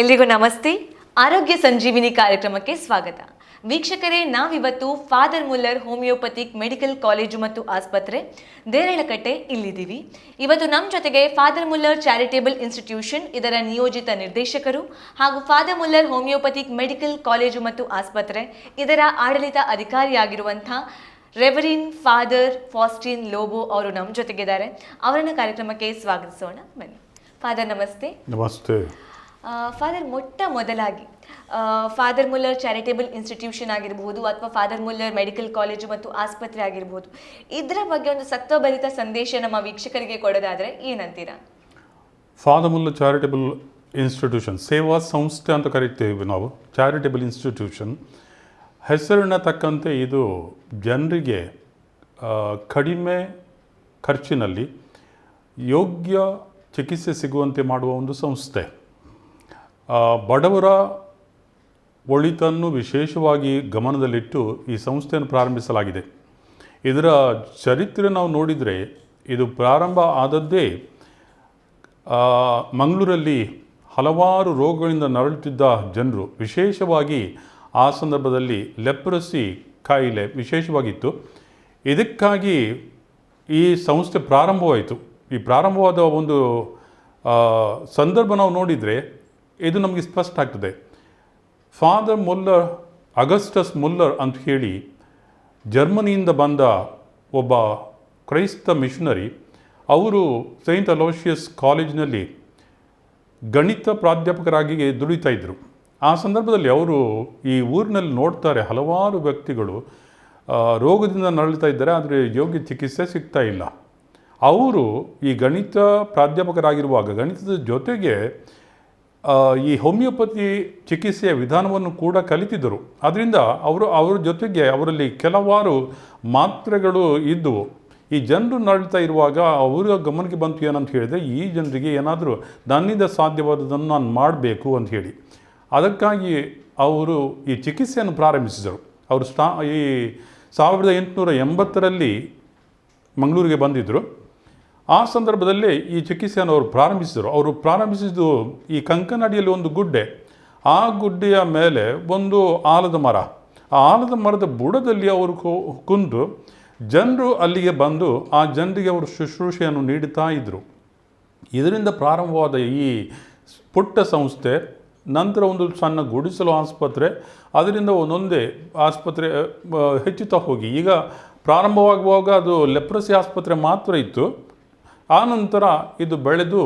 ಎಲ್ರಿಗೂ ನಮಸ್ತೆ. ಆರೋಗ್ಯ ಸಂಜೀವಿನಿ ಕಾರ್ಯಕ್ರಮಕ್ಕೆ ಸ್ವಾಗತ. ವೀಕ್ಷಕರೇ, ನಾವಿವತ್ತು father Muller homeopathic medical college ಮತ್ತು ಆಸ್ಪತ್ರೆ ದೇರಳಕಟ್ಟೆ ಇಲ್ಲಿದ್ದೀವಿ. ಇವತ್ತು ನಮ್ಮ ಜೊತೆಗೆ ಫಾದರ್ ಮುಲ್ಲರ್ ಚಾರಿಟೇಬಲ್ ಇನ್ಸ್ಟಿಟ್ಯೂಷನ್ ಇದರ ನಿಯೋಜಿತ ನಿರ್ದೇಶಕರು ಹಾಗೂ father Muller homeopathic medical college ಮತ್ತು ಆಸ್ಪತ್ರೆ ಇದರ ಆಡಳಿತ ಅಧಿಕಾರಿಯಾಗಿರುವಂಥ ರೆವರಿನ್ ಫಾದರ್ ಫಾಸ್ಟಿನ್ ಲೋಬೋ ಅವರು ನಮ್ಮ ಜೊತೆಗಿದ್ದಾರೆ. ಅವರನ್ನ ಕಾರ್ಯಕ್ರಮಕ್ಕೆ ಸ್ವಾಗತಿಸೋಣ. ಬನ್ನಿ. ಫಾದರ್, ನಮಸ್ತೆ. ನಮಸ್ತೆ. ಫಾದರ್ ಮೊಟ್ಟ ಮೊದಲಾಗಿ ಫಾದರ್ ಮುಲ್ಲರ್ ಚಾರಿಟೇಬಲ್ ಇನ್ಸ್ಟಿಟ್ಯೂಷನ್ ಆಗಿರಬಹುದು ಅಥವಾ ಫಾದರ್ ಮುಲ್ಲರ್ ಮೆಡಿಕಲ್ ಕಾಲೇಜು ಮತ್ತು ಆಸ್ಪತ್ರೆ ಆಗಿರಬಹುದು. ಇದರ ಬಗ್ಗೆ ಒಂದು ಸತ್ವಭರಿತ ಸಂದೇಶ ನಮ್ಮ ವೀಕ್ಷಕರಿಗೆ ಕೊಡೋದಾದರೆ ಏನಂತೀರಾ? ಮುಲ್ಲರ್ ಚಾರಿಟೇಬಲ್ ಇನ್ಸ್ಟಿಟ್ಯೂಷನ್ ಸೇವಾ ಸಂಸ್ಥೆ ಅಂತ ಕರಿತೇವೆ ನಾವು ಚಾರಿಟೇಬಲ್ ಇನ್ಸ್ಟಿಟ್ಯೂಷನ್ ಹೆಸರಿನ ತಕ್ಕಂತೆ ಇದು ಜನರಿಗೆ ಕಡಿಮೆ ಖರ್ಚಿನಲ್ಲಿ ಯೋಗ್ಯ ಚಿಕಿತ್ಸೆ ಸಿಗುವಂತೆ ಮಾಡುವ ಒಂದು ಸಂಸ್ಥೆ. ಬಡವರ ಒಳಿತನ್ನು ವಿಶೇಷವಾಗಿ ಗಮನದಲ್ಲಿಟ್ಟು ಈ ಸಂಸ್ಥೆಯನ್ನು ಪ್ರಾರಂಭಿಸಲಾಗಿದೆ. ಇದರ ಚರಿತ್ರೆ ನಾವು ನೋಡಿದರೆ ಇದು ಪ್ರಾರಂಭ ಆದದ್ದೇ ಮಂಗಳೂರಲ್ಲಿ ಹಲವಾರು ರೋಗಗಳಿಂದ ನರಳುತ್ತಿದ್ದ ಜನರು. ವಿಶೇಷವಾಗಿ ಆ ಸಂದರ್ಭದಲ್ಲಿ ಲೆಪ್ರಸಿ ಕಾಯಿಲೆ ವಿಶೇಷವಾಗಿತ್ತು. ಇದಕ್ಕಾಗಿ ಈ ಸಂಸ್ಥೆ ಪ್ರಾರಂಭವಾಯಿತು. ಈ ಪ್ರಾರಂಭವಾದ ಒಂದು ಸಂದರ್ಭ ನಾವು ನೋಡಿದರೆ ಇದು ನಮಗೆ ಸ್ಪಷ್ಟ ಆಗ್ತದೆ. ಫಾದರ್ ಮುಲ್ಲರ್ ಅಗಸ್ಟಸ್ ಮುಲ್ಲರ್ ಅಂತ ಹೇಳಿ ಜರ್ಮನಿಯಿಂದ ಬಂದ ಒಬ್ಬ ಕ್ರೈಸ್ತ ಮಿಷನರಿ, ಅವರು ಸೈಂಟ್ ಅಲೋಷಿಯಸ್ ಕಾಲೇಜಿನಲ್ಲಿ ಗಣಿತ ಪ್ರಾಧ್ಯಾಪಕರಾಗಿ ದುಡಿತಾ ಇದ್ದರು ಆ ಸಂದರ್ಭದಲ್ಲಿ ಅವರು ಈ ಊರಿನಲ್ಲಿ ನೋಡ್ತಾರೆ ಹಲವಾರು ವ್ಯಕ್ತಿಗಳು ರೋಗದಿಂದ ನರಳುತ್ತಾ ಇದ್ದಾರೆ, ಆದರೆ ಯೋಗ್ಯ ಚಿಕಿತ್ಸೆ ಸಿಗ್ತಾ ಇಲ್ಲ. ಅವರು ಈ ಗಣಿತ ಪ್ರಾಧ್ಯಾಪಕರಾಗಿರುವಾಗ, ಗಣಿತದ ಜೊತೆಗೆ ಈ ಹೋಮಿಯೋಪತಿ ಚಿಕಿತ್ಸೆಯ ವಿಧಾನವನ್ನು ಕೂಡ ಕಲಿತಿದ್ದರು. ಅದರಿಂದ ಅವರು, ಅವರ ಜೊತೆಗೆ ಅವರಲ್ಲಿ ಕೆಲವಾರು ಮಾತ್ರೆಗಳು ಇದ್ದವು. ಈ ಜನರು ನಡೀತಾ ಇರುವಾಗ ಅವರ ಗಮನಕ್ಕೆ ಬಂತು ಏನಂತ ಹೇಳಿದರೆ, ಈ ಜನರಿಗೆ ಏನಾದರೂ ನನ್ನಿಂದ ಸಾಧ್ಯವಾದದನ್ನು ನಾನು ಮಾಡಬೇಕು ಅಂತ ಹೇಳಿ. ಅದಕ್ಕಾಗಿ ಅವರು ಈ ಚಿಕಿತ್ಸೆಯನ್ನು ಪ್ರಾರಂಭಿಸಿದರು. ಅವರು ಸ್ಟಾ ಈ ಸಾವಿರದ ಎಂಟುನೂರ ಎಂಬತ್ತರಲ್ಲಿ ಮಂಗಳೂರಿಗೆ ಬಂದಿದ್ದರು. ಆ ಸಂದರ್ಭದಲ್ಲಿ ಈ ಚಿಕಿತ್ಸೆಯನ್ನು ಅವರು ಪ್ರಾರಂಭಿಸಿದರು. ಅವರು ಪ್ರಾರಂಭಿಸಿದ್ದು ಈ ಕಂಕನಡಿಯಲ್ಲಿ ಒಂದು ಗುಡ್ಡೆ. ಆ ಗುಡ್ಡೆಯ ಮೇಲೆ ಒಂದು ಆಲದ ಮರ. ಆ ಆಲದ ಮರದ ಬುಡದಲ್ಲಿ ಅವರು ಕುಂದು ಜನರು ಅಲ್ಲಿಗೆ ಬಂದು ಆ ಜನರಿಗೆ ಅವರು ಶುಶ್ರೂಷೆಯನ್ನು ನೀಡುತ್ತಾ ಇದ್ದರು ಇದರಿಂದ ಪ್ರಾರಂಭವಾದ ಈ ಪುಟ್ಟ ಸಂಸ್ಥೆ, ನಂತರ ಒಂದು ಸಣ್ಣ ಗುಡಿಸಲು ಆಸ್ಪತ್ರೆ, ಅದರಿಂದ ಒಂದೊಂದೇ ಆಸ್ಪತ್ರೆ ಹೆಚ್ಚುತ್ತಾ ಹೋಗಿ. ಈಗ ಪ್ರಾರಂಭವಾಗುವಾಗ ಅದು ಲೆಪ್ರಸಿ ಆಸ್ಪತ್ರೆ ಮಾತ್ರ ಇತ್ತು. ಆ ನಂತರ ಇದು ಬೆಳೆದು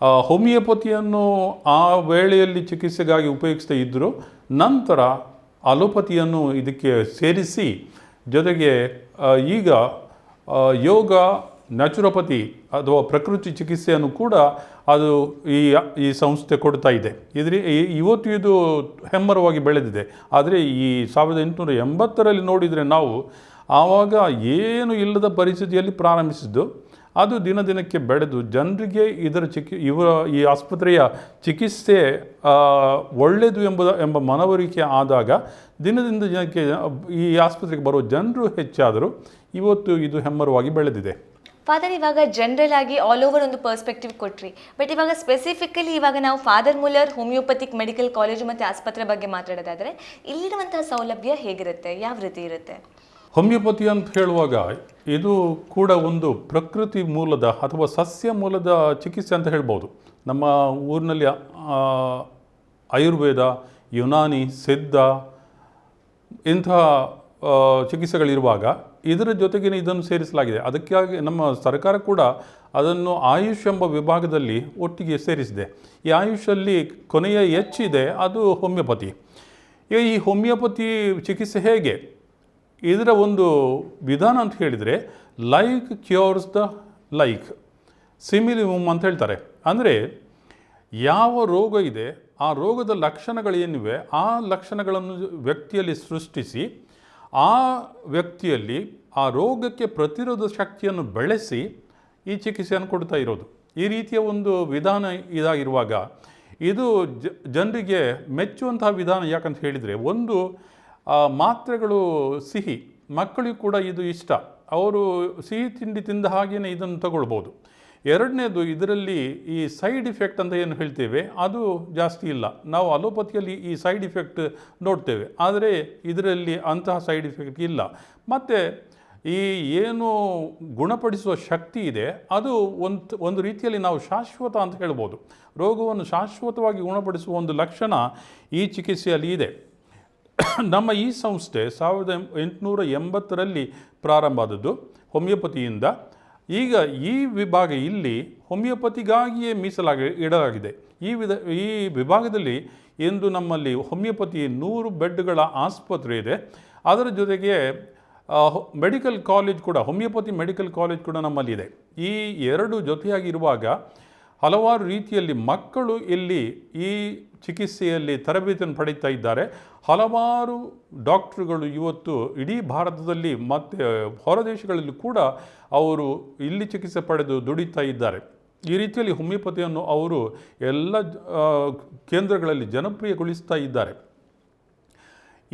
ಹೋಮಿಯೋಪತಿಯನ್ನು ಆ ವೇಳೆಯಲ್ಲಿ ಚಿಕಿತ್ಸೆಗಾಗಿ ಉಪಯೋಗಿಸ್ತಾ ಇದ್ದರು ನಂತರ ಅಲೋಪತಿಯನ್ನು ಇದಕ್ಕೆ ಸೇರಿಸಿ, ಜೊತೆಗೆ ಈಗ ಯೋಗ, ನ್ಯಾಚುರೋಪತಿ ಅಥವಾ ಪ್ರಕೃತಿ ಚಿಕಿತ್ಸೆಯನ್ನು ಕೂಡ ಅದು ಈ ಈ ಸಂಸ್ಥೆ ಕೊಡ್ತಾ ಇದೆ. ಇದ್ರ ಇವತ್ತು ಇದು ಹೆಮ್ಮರವಾಗಿ ಬೆಳೆದಿದೆ. ಆದರೆ ಈ ಸಾವಿರದ ಎಂಟುನೂರ ಎಂಬತ್ತರಲ್ಲಿ ನೋಡಿದರೆ ನಾವು ಆವಾಗ ಏನು ಇಲ್ಲದ ಪರಿಸ್ಥಿತಿಯಲ್ಲಿ ಪ್ರಾರಂಭಿಸಿದ್ದು. ಅದು ದಿನ ದಿನಕ್ಕೆ ಬೆಳೆದು ಜನರಿಗೆ ಇದರ ಚಿಕಿ, ಇವರ ಈ ಆಸ್ಪತ್ರೆಯ ಚಿಕಿತ್ಸೆ ಒಳ್ಳೆಯದು ಎಂಬುದ, ಎಂಬ ಮನವರಿಕೆ ಆದಾಗ ದಿನದಿಂದ ದಿನಕ್ಕೆ ಈ ಆಸ್ಪತ್ರೆಗೆ ಬರುವ ಜನರು ಹೆಚ್ಚಾದರೂ ಇವತ್ತು ಇದು ಹೆಮ್ಮರವಾಗಿ ಬೆಳೆದಿದೆ. ಫಾದರ್ ಇವಾಗ ಜನರಲ್ ಆಗಿ ಆಲ್ ಓವರ್ ಒಂದು ಪರ್ಸ್ಪೆಕ್ಟಿವ್ ಕೊಟ್ರಿ. ಬಟ್ ಇವಾಗ ಸ್ಪೆಸಿಫಿಕಲಿ ಇವಾಗ ನಾವು father Muller homeopathic medical college ಮತ್ತು ಆಸ್ಪತ್ರೆ ಬಗ್ಗೆ ಮಾತಾಡೋದಾದರೆ, ಇಲ್ಲಿರುವಂತಹ ಸೌಲಭ್ಯ ಹೇಗಿರುತ್ತೆ? ಯಾವ ರೀತಿ ಇರುತ್ತೆ? ಹೋಮಿಯೋಪತಿ ಅಂತ ಹೇಳುವಾಗ ಇದು ಕೂಡ ಒಂದು ಪ್ರಕೃತಿ ಮೂಲದ ಅಥವಾ ಸಸ್ಯ ಮೂಲದ ಚಿಕಿತ್ಸೆ ಅಂತ ಹೇಳ್ಬೋದು. ನಮ್ಮ ಊರಿನಲ್ಲಿ ಆಯುರ್ವೇದ, ಯುನಾನಿ, ಸಿದ್ಧ ಇಂತಹ ಚಿಕಿತ್ಸೆಗಳಿರುವಾಗ ಇದರ ಜೊತೆಗೇ ಇದನ್ನು ಸೇರಿಸಲಾಗಿದೆ. ಅದಕ್ಕಾಗಿ ನಮ್ಮ ಸರ್ಕಾರ ಕೂಡ ಅದನ್ನು ಆಯುಷ್ ಎಂಬ ವಿಭಾಗದಲ್ಲಿ ಒಟ್ಟಿಗೆ ಸೇರಿಸಿದೆ. ಈ ಆಯುಷಲ್ಲಿ ಕೊನೆಯ ಹೆಚ್ಚಿದೆ ಅದು ಹೋಮಿಯೋಪತಿ. ಈ ಹೋಮಿಯೋಪತಿ ಚಿಕಿತ್ಸೆ ಹೇಗೆ? ಇದರ ಒಂದು ವಿಧಾನ ಅಂತ ಹೇಳಿದರೆ like cures the like similimum ಅಂತ ಹೇಳ್ತಾರೆ. ಅಂದರೆ ಯಾವ ರೋಗ ಇದೆ, ಆ ರೋಗದ ಲಕ್ಷಣಗಳೇನಿವೆ, ಆ ಲಕ್ಷಣಗಳನ್ನು ವ್ಯಕ್ತಿಯಲ್ಲಿ ಸೃಷ್ಟಿಸಿ, ಆ ವ್ಯಕ್ತಿಯಲ್ಲಿ ಆ ರೋಗಕ್ಕೆ ಪ್ರತಿರೋಧ ಶಕ್ತಿಯನ್ನು ಬೆಳೆಸಿ ಈ ಚಿಕಿತ್ಸೆಯನ್ನು ಕೊಡ್ತಾ ಇರೋದು. ಈ ರೀತಿಯ ಒಂದು ವಿಧಾನ ಇದಾಗಿರುವಾಗ ಇದು ಜನರಿಗೆ ಮೆಚ್ಚುವಂತಹ ವಿಧಾನ ಯಾಕಂತ ಹೇಳಿದರೆ, ಒಂದು ಮಾತ್ರೆಗಳು ಸಿಹಿ, ಮಕ್ಕಳಿಗೂ ಕೂಡ ಇದು ಇಷ್ಟ. ಅವರು ಸಿಹಿ ತಿಂಡಿ ತಿಂದ ಹಾಗೆಯೇ ಇದನ್ನು ತಗೊಳ್ಬೋದು. ಎರಡನೇದು ಇದರಲ್ಲಿ ಈ ಸೈಡ್ ಇಫೆಕ್ಟ್ ಅಂತ ಏನು ಹೇಳ್ತೇವೆ, ಅದು ಜಾಸ್ತಿ ಇಲ್ಲ. ನಾವು ಅಲೋಪತಿಯಲ್ಲಿ ಈ ಸೈಡ್ ಇಫೆಕ್ಟ್ ನೋಡ್ತೇವೆ, ಆದರೆ ಇದರಲ್ಲಿ ಅಂತಹ ಸೈಡ್ ಇಫೆಕ್ಟ್ ಇಲ್ಲ. ಮತ್ತು ಈ ಏನು ಗುಣಪಡಿಸುವ ಶಕ್ತಿ ಇದೆ, ಅದು ಒಂದು ಒಂದು ರೀತಿಯಲ್ಲಿ ನಾವು ಶಾಶ್ವತ ಅಂತ ಹೇಳ್ಬೋದು. ರೋಗವನ್ನು ಶಾಶ್ವತವಾಗಿ ಗುಣಪಡಿಸುವ ಒಂದು ಲಕ್ಷಣ ಈ ಚಿಕಿತ್ಸೆಯಲ್ಲಿ ಇದೆ. ನಮ್ಮ ಈ ಸಂಸ್ಥೆ ಸಾವಿರದ ಎಂಟುನೂರ ಎಂಬತ್ತರಲ್ಲಿ ಪ್ರಾರಂಭ ಆದದ್ದು ಹೋಮಿಯೋಪತಿಯಿಂದ. ಈಗ ಈ ವಿಭಾಗ ಇಲ್ಲಿ ಹೋಮಿಯೋಪತಿಗಾಗಿಯೇ ಮೀಸಲಾಗಿ ಇಡಲಾಗಿದೆ. ಈ ವಿಧ, ಈ ವಿಭಾಗದಲ್ಲಿ ಇಂದು ನಮ್ಮಲ್ಲಿ ಹೋಮಿಯೋಪತಿ ನೂರು ಬೆಡ್ಗಳ ಆಸ್ಪತ್ರೆ ಇದೆ. ಅದರ ಜೊತೆಗೆ ಮೆಡಿಕಲ್ ಕಾಲೇಜ್ ಕೂಡ, ಹೋಮಿಯೋಪತಿ ಮೆಡಿಕಲ್ ಕಾಲೇಜ್ ಕೂಡ ನಮ್ಮಲ್ಲಿದೆ ಈ ಎರಡು ಜೊತೆಯಾಗಿರುವಾಗ ಹಲವಾರು ರೀತಿಯಲ್ಲಿ ಮಕ್ಕಳು ಇಲ್ಲಿ ಈ ಚಿಕಿತ್ಸೆಯಲ್ಲಿ ತರಬೇತಿಯನ್ನು ಪಡೀತಾ ಇದ್ದಾರೆ. ಹಲವಾರು ಡಾಕ್ಟ್ರುಗಳು ಇವತ್ತು ಇಡೀ ಭಾರತದಲ್ಲಿ ಮತ್ತು ಹೊರದೇಶಗಳಲ್ಲಿ ಕೂಡ ಅವರು ಇಲ್ಲಿ ಚಿಕಿತ್ಸೆ ಪಡೆದು ದುಡಿತಾ ಇದ್ದಾರೆ. ಈ ರೀತಿಯಲ್ಲಿ ಹೋಮಿಯೋಪತಿಯನ್ನು ಅವರು ಎಲ್ಲ ಕೇಂದ್ರಗಳಲ್ಲಿ ಜನಪ್ರಿಯಗೊಳಿಸ್ತಾ ಇದ್ದಾರೆ.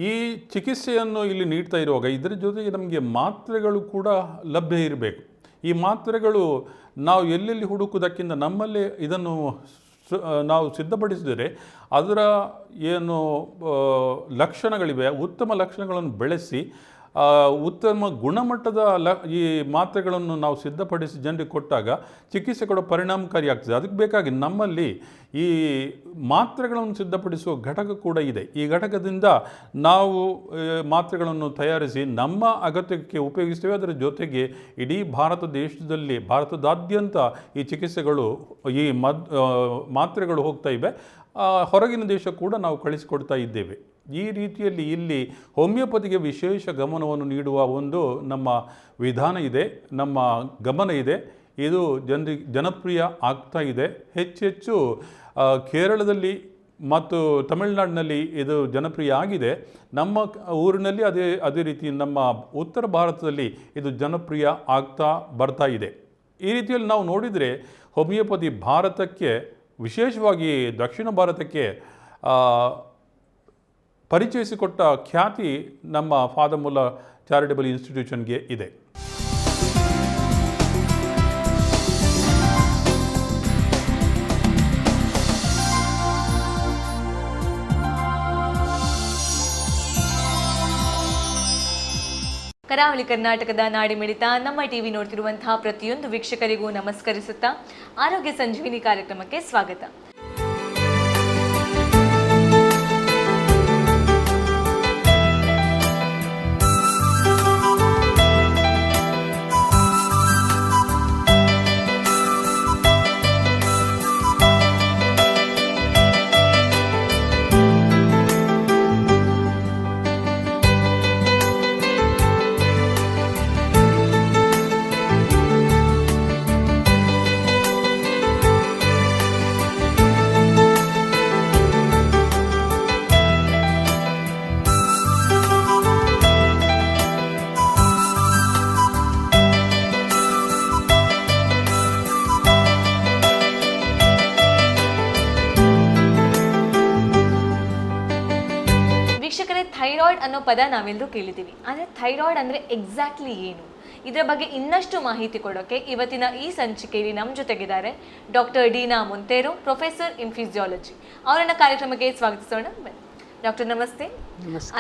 ಈ ಚಿಕಿತ್ಸೆಯನ್ನು ಇಲ್ಲಿ ನೀಡ್ತಾ ಇರುವಾಗ ಇದರ ಜೊತೆಗೆ ನಮಗೆ ಮಾತ್ರೆಗಳು ಕೂಡ ಲಭ್ಯ ಇರಬೇಕು. ಈ ಮಾತ್ರೆಗಳು ನಾವು ಎಲ್ಲೆಲ್ಲಿ ಹುಡುಕುವುದಕ್ಕಿಂತ ನಮ್ಮಲ್ಲೇ ಇದನ್ನು ನಾವು ಸಿದ್ಧಪಡಿಸಿದರೆ ಅದರ ಏನು ಲಕ್ಷಣಗಳಿವೆ ಉತ್ತಮ ಲಕ್ಷಣಗಳನ್ನು ಬೆಳೆಸಿ ಉತ್ತಮ ಗುಣಮಟ್ಟದ ಲ, ಈ ಮಾತ್ರೆಗಳನ್ನು ನಾವು ಸಿದ್ಧಪಡಿಸಿ ಜನರಿಗೆ ಕೊಟ್ಟಾಗ ಚಿಕಿತ್ಸೆ ಕೂಡ ಪರಿಣಾಮಕಾರಿಯಾಗ್ತದೆ. ಅದಕ್ಕೆ ಬೇಕಾಗಿ ನಮ್ಮಲ್ಲಿ ಈ ಮಾತ್ರೆಗಳನ್ನು ಸಿದ್ಧಪಡಿಸುವ ಘಟಕ ಕೂಡ ಇದೆ. ಈ ಘಟಕದಿಂದ ನಾವು ಮಾತ್ರೆಗಳನ್ನು ತಯಾರಿಸಿ ನಮ್ಮ ಅಗತ್ಯಕ್ಕೆ ಉಪಯೋಗಿಸ್ತೇವೆ. ಅದರ ಜೊತೆಗೆ ಇಡೀ ಭಾರತ ದೇಶದಲ್ಲಿ, ಭಾರತದಾದ್ಯಂತ ಈ ಚಿಕಿತ್ಸೆಗಳು, ಈ ಮದ್ ಮಾತ್ರೆಗಳು ಹೋಗ್ತಾ ಇವೆ. ಹೊರಗಿನ ದೇಶ ಕೂಡ ನಾವು ಕಳಿಸಿಕೊಡ್ತಾ ಇದ್ದೇವೆ. ಈ ರೀತಿಯಲ್ಲಿ ಇಲ್ಲಿ ಹೋಮಿಯೋಪತಿಗೆ ವಿಶೇಷ ಗಮನವನ್ನು ನೀಡುವ ಒಂದು ನಮ್ಮ ವಿಧಾನ ಇದೆ, ನಮ್ಮ ಗಮನ ಇದೆ. ಇದು ಜನರಿ, ಜನಪ್ರಿಯ ಆಗ್ತಾ ಇದೆ. ಹೆಚ್ಚೆಚ್ಚು ಕೇರಳದಲ್ಲಿ ಮತ್ತು ತಮಿಳುನಾಡಿನಲ್ಲಿ ಇದು ಜನಪ್ರಿಯ ಆಗಿದೆ. ನಮ್ಮ ಊರಿನಲ್ಲಿ ಅದೇ ಅದೇ ರೀತಿ ನಮ್ಮ ಉತ್ತರ ಭಾರತದಲ್ಲಿ ಇದು ಜನಪ್ರಿಯ ಆಗ್ತಾ ಬರ್ತಾ ಇದೆ. ಈ ರೀತಿಯಲ್ಲಿ ನಾವು ನೋಡಿದರೆ ಹೋಮಿಯೋಪತಿ ಭಾರತಕ್ಕೆ, ವಿಶೇಷವಾಗಿ ದಕ್ಷಿಣ ಭಾರತಕ್ಕೆ ಪರಿಚಯಿಸಿಕೊಟ್ಟ ಖ್ಯಾತಿ ನಮ್ಮ ಫಾದಮುಲ್ಲಾ ಚಾರಿಟಬಲ್ ಇನ್ಸ್ಟಿಟ್ಯೂಷನ್ಗೆ ಇದೆ. ಕರಾವಳಿ ಕರ್ನಾಟಕದ ನಾಡಿ ಮಿಡಿತ ನಮ್ಮ ಟಿವಿ ನೋಡ್ತಿರುವಂತಹ ಪ್ರತಿಯೊಂದು ವೀಕ್ಷಕರಿಗೂ ನಮಸ್ಕರಿಸುತ್ತಾ, ಆರೋಗ್ಯ ಸಂಜೀವಿನಿ ಕಾರ್ಯಕ್ರಮಕ್ಕೆ ಸ್ವಾಗತ. ಪದ ನಾವೆಲ್ಲರೂ ಕೇಳಿದ್ದೀವಿ. ಆದರೆ ಥೈರಾಯ್ಡ್ ಅಂದರೆ ಎಕ್ಸಾಕ್ಟ್ಲಿ ಏನು? ಇದರ ಬಗ್ಗೆ ಇನ್ನಷ್ಟು ಮಾಹಿತಿ ಕೊಡೋಕೆ ಇವತ್ತಿನ ಈ ಸಂಚಿಕೆಯಲ್ಲಿ ನಮ್ಮ ಜೊತೆಗಿದ್ದಾರೆ doctor Deena Munteru professor in physiology ಅವರನ್ನ ಕಾರ್ಯಕ್ರಮಕ್ಕೆ ಸ್ವಾಗತಿಸೋಣ. ಡಾಕ್ಟರ್ ನಮಸ್ತೆ.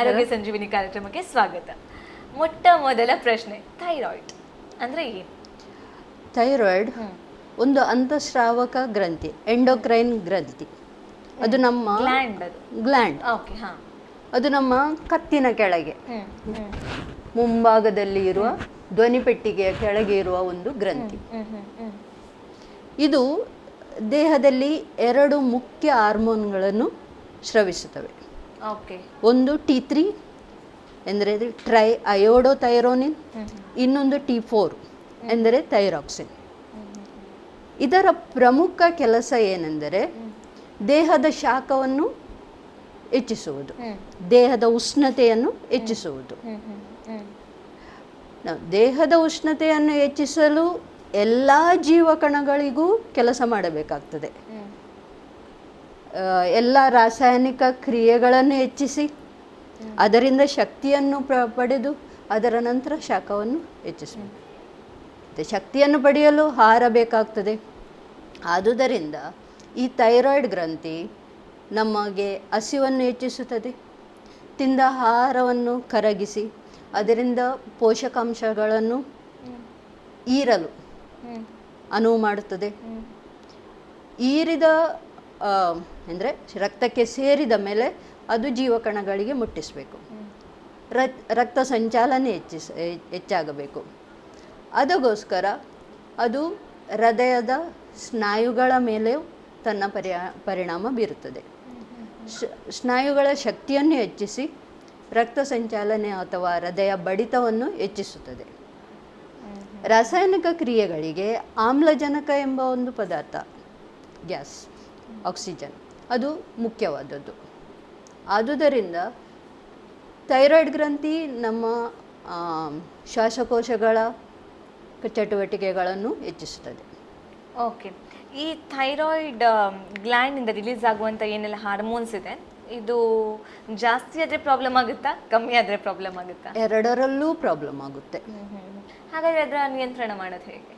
ಆರೋಗ್ಯ ಸಂಜೀವಿನಿ ಕಾರ್ಯಕ್ರಮಕ್ಕೆ ಸ್ವಾಗತ. ಮೊಟ್ಟ ಮೊದಲ ಪ್ರಶ್ನೆ ಥೈರಾಯ್ಡ್ ಅಂದರೆ ಏನು? ಥೈರಾಯ್ಡ್. ಒಂದು ಅಂತಸ್ರಾವಕ ಗ್ರಂಥಿ ಎಂಡೋಕ್ರೈನ್ ಗ್ರಂಥಿ. ಅದು ನಮ್ಮ ಗ್ಲ್ಯಾಂಡ್ ಅದು. ಗ್ಲ್ಯಾಂಡ್ ಓಕೆ ಹಾಂ. ಅದು ನಮ್ಮ ಕತ್ತಿನ ಕೆಳಗೆ. ಮುಂಭಾಗದಲ್ಲಿ ಇರುವ ಧ್ವನಿಪೆಟ್ಟಿಗೆಯ ಕೆಳಗೆ ಇರುವ ಒಂದು ಗ್ರಂಥಿ. ಇದು ದೇಹದಲ್ಲಿ ಎರಡು ಮುಖ್ಯ ಹಾರ್ಮೋನ್ಗಳನ್ನು ಸ್ರವಿಸುತ್ತವೆ. ಒಂದು ಟಿ ತ್ರೀ ಎಂದರೆ ಟ್ರೈ ಅಯೋಡೋ ಥೈರೋನಿನ್ ಇನ್ನೊಂದು ಟಿ ಫೋರ್ ಎಂದರೆ ಥೈರಾಕ್ಸಿನ್. ಇದರ ಪ್ರಮುಖ ಕೆಲಸ ಏನೆಂದರೆ ದೇಹದ ಶಾಖವನ್ನು ಹೆಚ್ಚಿಸುವುದು. ದೇಹದ ಉಷ್ಣತೆಯನ್ನು ಹೆಚ್ಚಿಸುವುದು. ದೇಹದ ಉಷ್ಣತೆಯನ್ನು ಹೆಚ್ಚಿಸಲು ಎಲ್ಲ ಜೀವಕಣಗಳಿಗೂ ಕೆಲಸ ಮಾಡಬೇಕಾಗ್ತದೆ. ಎಲ್ಲ ರಾಸಾಯನಿಕ ಕ್ರಿಯೆಗಳನ್ನು ಹೆಚ್ಚಿಸಿ ಅದರಿಂದ ಶಕ್ತಿಯನ್ನು ಪಡೆದು ಅದರ ನಂತರ ಶಾಖವನ್ನು ಹೆಚ್ಚಿಸಬೇಕು ಮತ್ತು ಶಕ್ತಿಯನ್ನು ಪಡೆಯಲು ಹಾರಬೇಕಾಗ್ತದೆ ಆದುದರಿಂದ ಈ ಥೈರಾಯ್ಡ್ ಗ್ರಂಥಿ ನಮಗೆ ಹಸಿವನ್ನು ಹೆಚ್ಚಿಸುತ್ತದೆ. ತಿಂದ ಆಹಾರವನ್ನು ಕರಗಿಸಿ, ಅದರಿಂದ ಪೋಷಕಾಂಶಗಳನ್ನು ಈರಲು ಅನುವು ಮಾಡುತ್ತದೆ. ಈರಿದ ಅಂದರೆ ರಕ್ತಕ್ಕೆ ಸೇರಿದ ಮೇಲೆ ಅದು ಜೀವಕಣಗಳಿಗೆ ಮುಟ್ಟಿಸಬೇಕು. ರಕ್- ರಕ್ತ ಸಂಚಾಲನೆ ಹೆಚ್ಚಿಸ, ಹೆಚ್ಚಾಗಬೇಕು. ಅದಕ್ಕೋಸ್ಕರ ಅದು ಹೃದಯದ ಸ್ನಾಯುಗಳ ಮೇಲೆ ತನ್ನ ಪರಿ ಪರಿಣಾಮ ಬೀರುತ್ತದೆ. ಸ್ನಾಯುಗಳ ಶಕ್ತಿಯನ್ನು ಹೆಚ್ಚಿಸಿ ರಕ್ತ ಸಂಚಾಲನೆ ಅಥವಾ ಹೃದಯ ಬಡಿತವನ್ನು ಹೆಚ್ಚಿಸುತ್ತದೆ. ರಾಸಾಯನಿಕ ಕ್ರಿಯೆಗಳಿಗೆ ಆಮ್ಲಜನಕ ಎಂಬ ಒಂದು ಪದಾರ್ಥ, ಗ್ಯಾಸ್, ಆಕ್ಸಿಜನ್, ಅದು ಮುಖ್ಯವಾದದ್ದು. ಆದುದರಿಂದ ಥೈರಾಯ್ಡ್ ಗ್ರಂಥಿ ನಮ್ಮ ಶ್ವಾಸಕೋಶಗಳ ಚಟುವಟಿಕೆಗಳನ್ನು ಹೆಚ್ಚಿಸುತ್ತದೆ. ಓಕೆ. ಈ ಥೈರಾಯ್ಡ್ ಗ್ಲ್ಯಾಂಡಿಂದ ರಿಲೀಸ್ ಆಗುವಂಥ ಏನೆಲ್ಲ ಹಾರ್ಮೋನ್ಸ್ ಇದೆ ಇದು ಜಾಸ್ತಿ ಆದರೆ ಪ್ರಾಬ್ಲಮ್ ಆಗುತ್ತಾ ಕಮ್ಮಿ ಆದರೆ ಪ್ರಾಬ್ಲಮ್ ಆಗುತ್ತಾ? ಎರಡರಲ್ಲೂ ಪ್ರಾಬ್ಲಮ್ ಆಗುತ್ತೆ. ಹಾಗಾದರೆ ಅದರ ನಿಯಂತ್ರಣ ಮಾಡೋದು ಹೇಗೆ?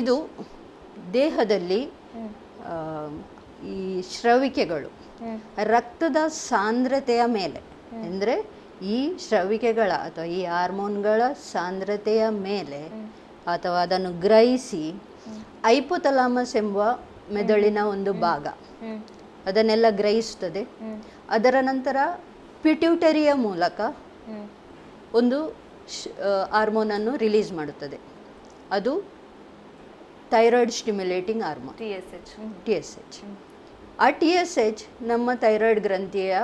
ಇದು ದೇಹದಲ್ಲಿ ಈ ಶ್ರವಿಕೆಗಳು ರಕ್ತದ ಸಾಂದ್ರತೆಯ ಮೇಲೆ ಅಂದರೆ ಈ ಶ್ರವಿಕೆಗಳ ಅಥವಾ ಈ ಹಾರ್ಮೋನ್ಗಳ ಸಾಂದ್ರತೆಯ ಮೇಲೆ ಅಥವಾ ಅದನ್ನು ಗ್ರಹಿಸಿ ಐಪೋಥಲಾಮಸ್ ಎಂಬ ಮೆದುಳಿನ ಒಂದು ಭಾಗ. ಅದನ್ನೆಲ್ಲ ಗ್ರಹಿಸುತ್ತದೆ ಅದರ ನಂತರ ಪಿಟ್ಯೂಟರಿಯ ಮೂಲಕ ಒಂದು ಹಾರ್ಮೋನನ್ನು ರಿಲೀಸ್ ಮಾಡುತ್ತದೆ. ಅದು thyroid stimulating hormone. T S H. T S H. ಆ ಟಿ ಎಸ್ ಎಚ್ ನಮ್ಮ ಥೈರಾಯ್ಡ್ ಗ್ರಂಥಿಯ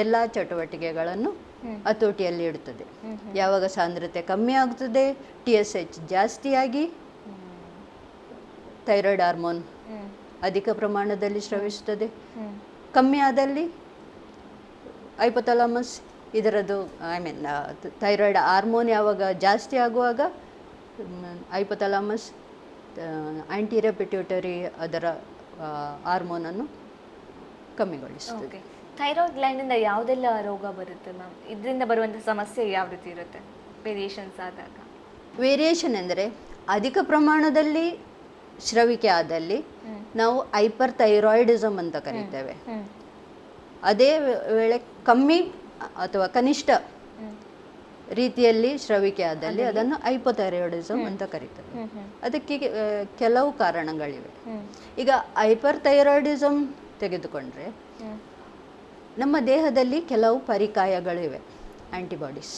ಎಲ್ಲ ಚಟುವಟಿಕೆಗಳನ್ನು ಹತೋಟಿಯಲ್ಲಿ ಇಡುತ್ತದೆ. ಯಾವಾಗ ಸಾಂದ್ರತೆ ಕಮ್ಮಿ ಆಗ್ತದೆ ಟಿ ಎಸ್ ಎಚ್ ಜಾಸ್ತಿಯಾಗಿ ಥೈರಾಯ್ಡ್ ಹಾರ್ಮೋನ್ ಅಧಿಕ ಪ್ರಮಾಣದಲ್ಲಿ ಸ್ರವಿಸುತ್ತದೆ. ಕಮ್ಮಿ ಆದಲ್ಲಿ ಐಪೊಥಾಲಮಸ್ ಇದರದ್ದು ಐ ಮೀನ್ ಥೈರಾಯ್ಡ್ ಹಾರ್ಮೋನ್ ಯಾವಾಗ ಜಾಸ್ತಿ ಆಗುವಾಗ ಐಪೊಥಾಲಮಸ್ ಆ್ಯಂಟೀರಿಯ ಪಿಟ್ಯೂಟರಿ ಅದರ ಹಾರ್ಮೋನನ್ನು ಕಮ್ಮಿಗೊಳಿಸ್ತದೆ ಥೈರಾಯ್ಡ್ ಗ್ಲ್ಯಾಂಡಿಂದ ಯಾವುದೆಲ್ಲ ರೋಗ ಬರುತ್ತೆ ಮ್ಯಾಮ್? ಇದರಿಂದ ಬರುವಂಥ ಸಮಸ್ಯೆ ಯಾವ ರೀತಿ ಇರುತ್ತೆ? ವೇರಿಯೇಷನ್ಸ್ ಆದಾಗ. ವೇರಿಯೇಷನ್ ಎಂದರೆ ಅಧಿಕ ಪ್ರಮಾಣದಲ್ಲಿ ಸ್ರವಿಕೆ ಆದಲ್ಲಿ ನಾವು ಹೈಪರ್ ಥೈರಾಯ್ಡಿಸಮ್ ಅಂತ ಕರೀತೇವೆ. ಅದೇ ವೇಳೆ ಕಮ್ಮಿ ಅಥವಾ ಕನಿಷ್ಠ ರೀತಿಯಲ್ಲಿ ಶ್ರವಿಕೆ ಆದಲ್ಲಿ ಅದನ್ನು ಹೈಪೋಥೈರಾಯ್ಡಿಸಮ್ ಅಂತ ಕರೀತೇವೆ. ಅದಕ್ಕೆ ಕೆಲವು ಕಾರಣಗಳಿವೆ. ಈಗ ಹೈಪರ್ ಥೈರಾಯ್ಡಿಸಮ್ ತೆಗೆದುಕೊಂಡ್ರೆ ನಮ್ಮ ದೇಹದಲ್ಲಿ ಕೆಲವು ಪರಿಕಾಯಗಳಿವೆ ಆಂಟಿಬಾಡೀಸ್.